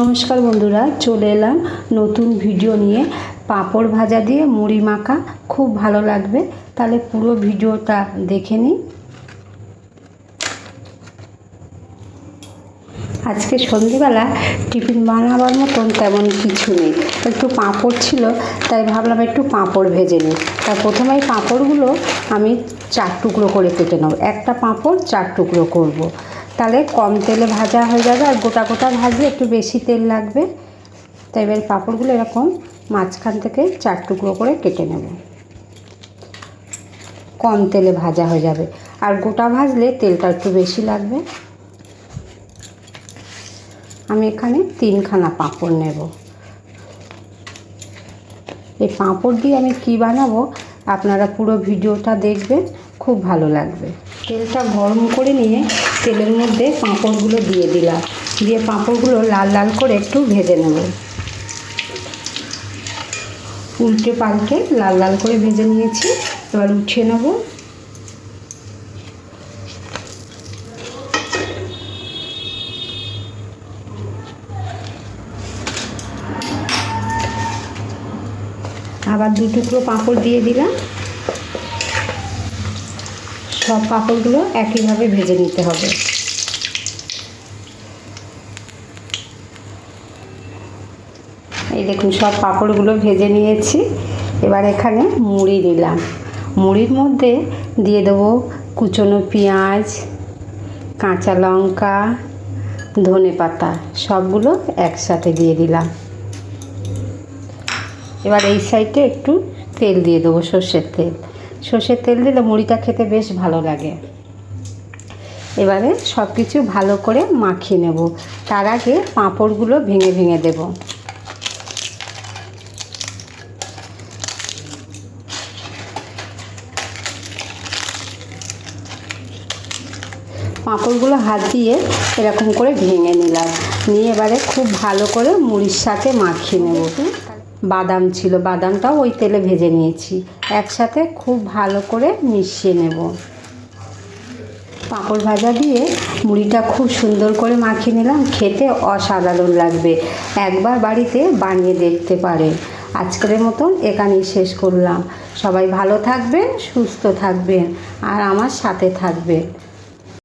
নমস্কার বন্ধুরা, চলে এলাম নতুন ভিডিও নিয়ে। পাঁপড় ভাজা দিয়ে মুড়ি মাখা, খুব ভালো লাগবে। তাহলে পুরো ভিডিওটা দেখে নিই আজকে সন্ধেবেলা টিফিন বানাবার মতন তেমন কিছু নেই। একটু পাঁপড় ছিল, তাই ভাবলাম একটু পাঁপড় ভেজে নিই। তাই প্রথমেই পাঁপড়গুলো আমি চার টুকরো করে কেটে নেব। একটা পাঁপড় চার টুকরো করব। তাহলে কম তেলে ভাজা হয়ে যাবে আর গোটা গোটা ভাজলে একটু বেশি তেল লাগবে। তাই এবার পাঁপড়গুলো এরকম মাঝখান থেকে চার টুকরো করে কেটে নেব। কম তেলে ভাজা হয়ে যাবে। আর গোটা ভাজলে তেলটা একটু বেশি লাগবে। আমি এখানে তিনখানা পাঁপড় নেব। এই পাঁপড় দিয়ে আমি কি বানাবো আপনারা পুরো ভিডিওটা দেখবেন, খুব ভালো লাগবে। তেলটা গরম করে নিয়ে তেলের মধ্যে পাঁপড়গুলো দিয়ে দিলাম। দিয়ে পাঁপড়গুলো লাল লাল করে একটু ভেজে নেব। উল্টে পাল্টে লাল লাল করে ভেজে নিয়েছি। এবার উঠিয়ে নেব। আবার দু টুকরো পাঁপড় দিয়ে দিলাম। সব পাঁপড়গুলো একইভাবে ভেজে নিতে হবে। এই দেখুন, সব পাঁপড়গুলো ভেজে নিয়েছি। এবার এখানে মুড়ি দিলাম। মুড়ির মধ্যে দিয়ে দেবো কুচনো পেঁয়াজ, কাঁচা লঙ্কা, ধনে পাতা, সবগুলো একসাথে দিয়ে দিলাম। এবার এই সাইডে একটু তেল দিয়ে দেবো সর্ষের তেল। সর্ষের তেল দিলে মুড়িটা খেতে বেশ ভালো লাগে। এবারে সব কিছু ভালো করে মাখিয়ে নেব। তার আগে পাঁপড়গুলো ভেঙে ভেঙে দেব। পাঁপড়গুলো হাত দিয়ে এরকম করে ভেঙে নিলাম। নিয়ে এবারে খুব ভালো করে মুড়ির সাথে মাখিয়ে নেব। বাদাম ছিল, বাদামটাও ওই তেলে ভেজে নিয়েছি। একসাথে খুব ভালো করে মিশিয়ে নেব। পাঁপড় ভাজা দিয়ে মুড়িটা খুব সুন্দর করে মাখিয়ে নিলাম, খেতে অসাধারণ লাগবে। একবার বাড়িতে বানিয়ে দেখতে পারে। আজকের মতন এখানেই শেষ করলাম। সবাই ভালো থাকবেন, সুস্থ থাকবেন, আর আমার সাথে থাকবেন।